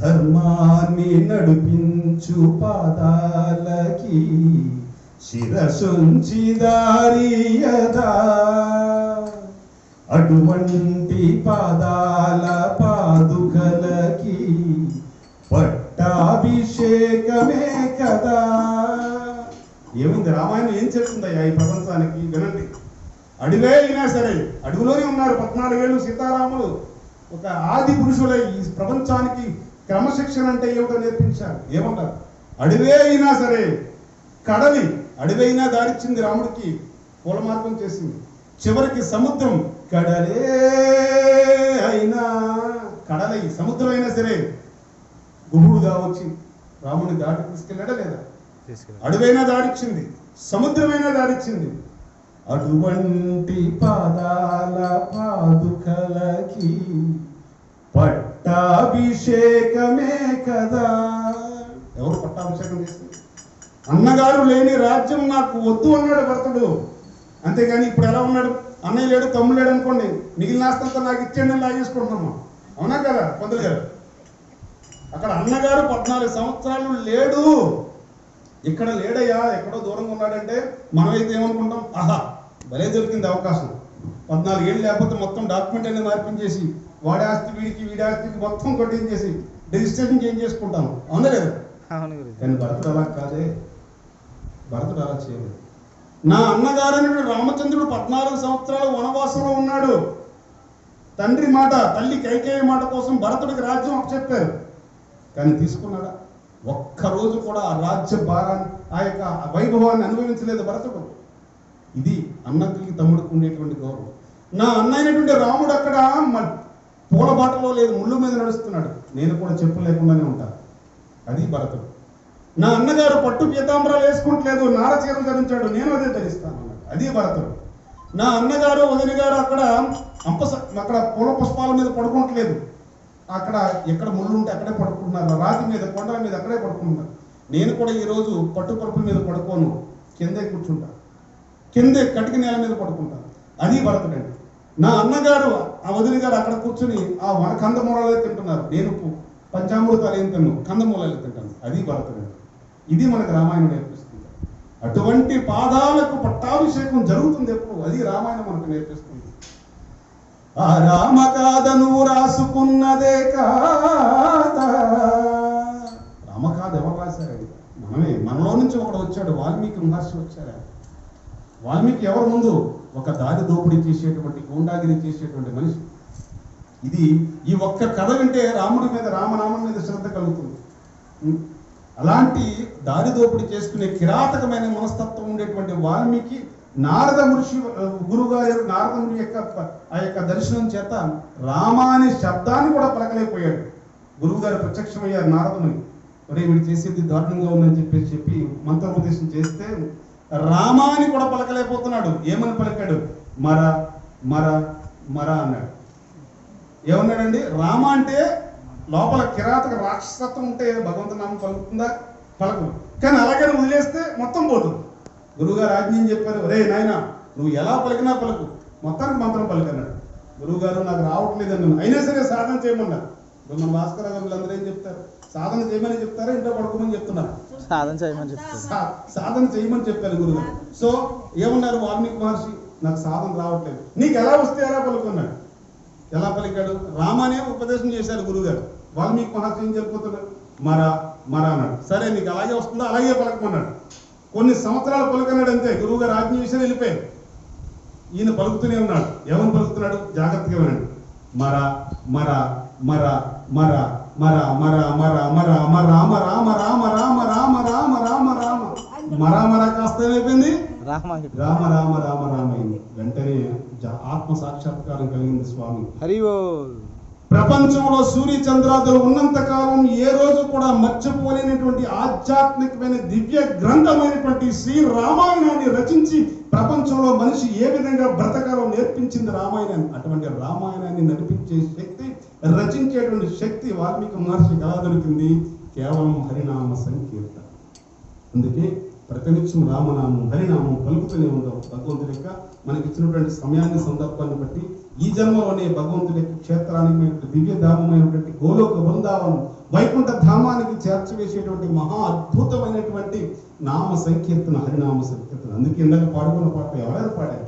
ధర్మాన్ని నడిపించు పాదాలకి శిరసుంచి దారియదా అటువంటి పాదాల పాదుకలకి పట్టాభిషేకమే కదా. ఏముంది? రామాయణం ఏం చెప్తుందయ్యా ఈ ప్రపంచానికి? వినండి. అడవే అయినా సరే అడుగులోనే ఉన్నారు పద్నాలుగేళ్ళు సీతారాములు. ఒక ఆది పురుషులై ఈ ప్రపంచానికి క్రమశిక్షణ అంటే ఏమిటో నేర్పించారు ఏమన్నారు అడవే అయినా సరే కడలి అడవి అయినా దారిచ్చింది రాముడికి పూలమార్గం చేసింది. చివరికి సముద్రం కడలే అయినా కడలై సముద్రం అయినా సరే గుహుడుగా వచ్చి రాముని దాటి తీసుకెళ్ళాడా లేదా? అడవైనా దాడిచ్చింది సముద్రమైనా దాడిచ్చింది అటువంటి పాదాల పాదుకలకి పట్టాభిషేకమే కదా. ఎవరు పట్టాభిషేకం చేస్తారు? అన్నగారు లేని రాజ్యం నాకు వద్దు అన్నాడు భర్తడు. అంతేగాని ఇప్పుడు ఎలా ఉన్నాడు? అన్నయ్య లేడు తమ్ముడు లేడు అనుకోండి మిగిలిన ఆస్తంతా నాకు ఇచ్చేయండి అని లాగేసుకుంటున్నాము? అవునా కదా పంతులు గారు? అక్కడ అన్నగారు పద్నాలుగు సంవత్సరాలు లేడు. ఇక్కడ లేడయ్యా ఎక్కడో దూరంగా ఉన్నాడంటే మనమైతే ఏమనుకుంటాం? ఆహా భలే దొరికింది అవకాశం. పద్నాలుగు ఏళ్ళు లేకపోతే మొత్తం డాక్యుమెంట్ అనేది మార్పించేసి వాడి ఆస్తి వీడికి వీడి ఆస్తికి మొత్తం కొట్టించేసి రిజిస్ట్రేషన్ చేంజ్ చేసుకుంటాను అవునా లేదా? కానీ భరతుడు అలా కాదే. భరతుడు అలా చేయలేదు. నా అన్నగారైన రామచంద్రుడు పద్నాలుగు సంవత్సరాలు వనవాసంలో ఉన్నాడు. తండ్రి మాట తల్లి కైకేయి మాట కోసం భరతుడికి రాజ్యం చెప్పారు. కానీ తీసుకున్నాడా? ఒక్కరోజు కూడా ఆ రాజ్య భారాన్ని ఆ యొక్క వైభవాన్ని అనుభవించలేదు భరతుడు. ఇది అన్నకి తమ్ముడికి ఉండేటువంటి గౌరవం. నా అన్న అయినటువంటి రాముడు అక్కడ పూలబాటలో పూల బాటలో లేదు ముళ్ళు మీద నడుస్తున్నాడు. నేను కూడా చెప్పు లేకుండానే ఉంటాను అది భరతుడు. నా అన్నగారు పట్టు పీతాంబరాలు వేసుకుంటలేదు నార చీరలు ధరించాడు నేను అదే ధరిస్తాను అది భరతుడు. నా అన్నగారు వదిన గారు అక్కడ అంపస అక్కడ పూల పుష్పాల మీద పడుకోవట్లేదు అక్కడ ఎక్కడ ముళ్ళు ఉంటే అక్కడే పడుకుంటున్నారు. రాతి మీద కొండల మీద అక్కడే పడుకుంటున్నారు. నేను కూడా ఈరోజు పట్టు పరుపుల మీద పడుకోను. కిందే కూర్చుంటా. కిందే కటిక నేల మీద పడుకుంటాను అది భరతుడండి నా అన్నగారు ఆ వదిలి గారు అక్కడ కూర్చుని ఆ వన కందమూలాలే తింటున్నారు? నేను పంచామృతాలు ఏం తిన్ను? కందమూలాలు తింటాను? అది భరతుడండి ఇది మనకు రామాయణం నేర్పిస్తుంది. అటువంటి పాదాలకు పట్టాభిషేకం జరుగుతుంది ఎప్పుడు? అది రామాయణం మనకు నేర్పిస్తుంది. ఆ రామ కాద నువ్వు రాసుకున్నదే కాద? రామ కాద ఎవరు రాశారు? మనమే. మనలో నుంచి ఒకడు వచ్చాడు. వాల్మీకి మహర్షి వచ్చారు వాల్మీకి ఎవరు ముందు ఒక దారి దోపిడీ చేసేటువంటి గూండాగిరి చేసేటువంటి మనిషి? ఇది ఈ ఒక్క కథ వింటే రాముడి మీద రామనామం మీద శ్రద్ధ కలుగుతుంది. అలాంటి దారి దోపిడీ చేసుకునే కిరాతకమైన మనస్తత్వం ఉండేటువంటి వాల్మీకి నారద మహర్షి గురుగారు నారద యొక్క ఆ యొక్క దర్శనం చేత రామ అనే శబ్దాన్ని కూడా పలకలేకపోయాడు. గురువుగారు ప్రత్యక్షమయ్యారు నారదుని. మరి వీడు చేసేది దారుణంగా ఉందని చెప్పేసి చెప్పి మంత్రోపదేశం చేస్తే రామాని కూడా పలకలేకపోతున్నాడు. ఏమని పలికాడు? మర మర మర అన్నాడు. ఏమన్నాడండి? రామ అంటే లోపల కిరాతక రాక్షసత్వం ఉంటే భగవంతు నామం పలుకుతుందా? పలకదు. కానీ అలాగే వదిలేస్తే మొత్తం పోతుంది గురువుగారు ఆజ్ఞ చెప్పారు? రే నాయన నువ్వు ఎలా పలికినా పలుకు. మొత్తానికి మంత్రం పలికన్నాడు. గురువుగారు నాకు రావట్లేదు అన్నాను అయినా సరే సాధన చేయమన్నారు. మన భాస్కర్ గారు వీళ్ళందరూ ఏం చెప్తారు? సాధన చేయమని చెప్తారా? ఇంట్లో పడుకోమని చెప్తున్నారు? సాధన చేయమని చెప్తారు. సాధన చేయమని చెప్పారు గురుగారు సో ఏమన్నారు వాల్మీకి మహర్షి? నాకు సాధన రావట్లేదు. నీకు ఎలా వస్తే ఎలా పలుకున్నాడు? ఎలా పలికాడు? రామానే ఉపదేశం చేశారు గురుగారు వాల్మీకి మహర్షి ఏం చెప్పుతున్నాడు మర మర అన్నాడు. సరే నీకు అలాగే వస్తుందో అలాగే పలకమన్నాడు. కొన్ని సంవత్సరాలు పలుకన్నాడు అంతే. గురువు గారు ఆజ్ఞ విషయం వెళ్ళిపోయారు. ఈయన పలుకుతూనే ఉన్నాడు. ఏమని పలుకుతున్నాడు? జాగ్రత్తగా వినండి. మర మర మర మర. మర మర మర మర మర రామ రామ రామ రామ రామ రామ రామ రామ. మర మర కాస్త ఏమైపోయింది? రామ రామ. రామ రామ అయింది. వెంటనే ఆత్మ సాక్షాత్కారం కలిగింది స్వామి. హరి ప్రపంచంలో సూర్య చంద్రాదులు ఉన్నంత కాలం ఏ రోజు కూడా మర్చిపోలేనటువంటి ఆధ్యాత్మికమైన దివ్య గ్రంథమైనటువంటి శ్రీ రామాయణాన్ని రచించి ప్రపంచంలో మనిషి ఏ విధంగా బ్రతకాలో నేర్పించింది రామాయణాన్ని అటువంటి రామాయణాన్ని నడిపించే శక్తి రచించేటువంటి శక్తి వాల్మీకి మహర్షి ఎలా దొరికింది కేవలం హరినామ సంకీర్తన. అందుకే ప్రతినిత్యం రామనామం హరినామం పలుకుతూనే ఉండవు. భగవంతుడి యొక్క మనకి ఇచ్చినటువంటి సమయాన్ని సందర్భాన్ని బట్టి ఈ జన్మలోనే భగవంతుడి యొక్క క్షేత్రానికి దివ్యధామమైనటువంటి గోలోక బృందావనం వైకుంఠ ధామానికి చేర్చవేసేటువంటి మహా అద్భుతమైనటువంటి నామ సంకీర్తన హరినామ సంకీర్తన. అందుకే ఇందాక పాడుకున్న పాట ఎవరైనా పాడారు?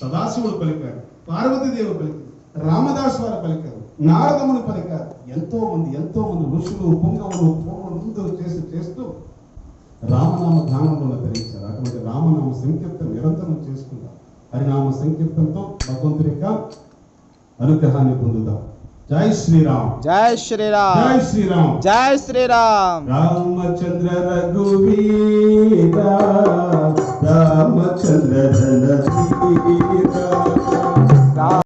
సదాశివుడు పలికాడు పార్వతీదేవి పలికారు రామదాస్ వారు పలికారు. నారదముని పలికారు ఎంతో మంది ఎంతో మంది ఋషులు పుంగవులు పూర్వం చేసి చేస్తూ రామనామ ధ్యానంలో ధరించారు. అటువంటి రామనామ సంకీర్తన నిరంతరం చేసుకుంటాం హరినామ సంకీర్తనతో భగవంతుడి యొక్క అనుగ్రహాన్ని పొందుదాం జై శ్రీరామ్. జై శ్రీరామ్. జై శ్రీరామ్. జై శ్రీరామ్. రామచంద్ర రఘువీర రామచంద్ర రణధీర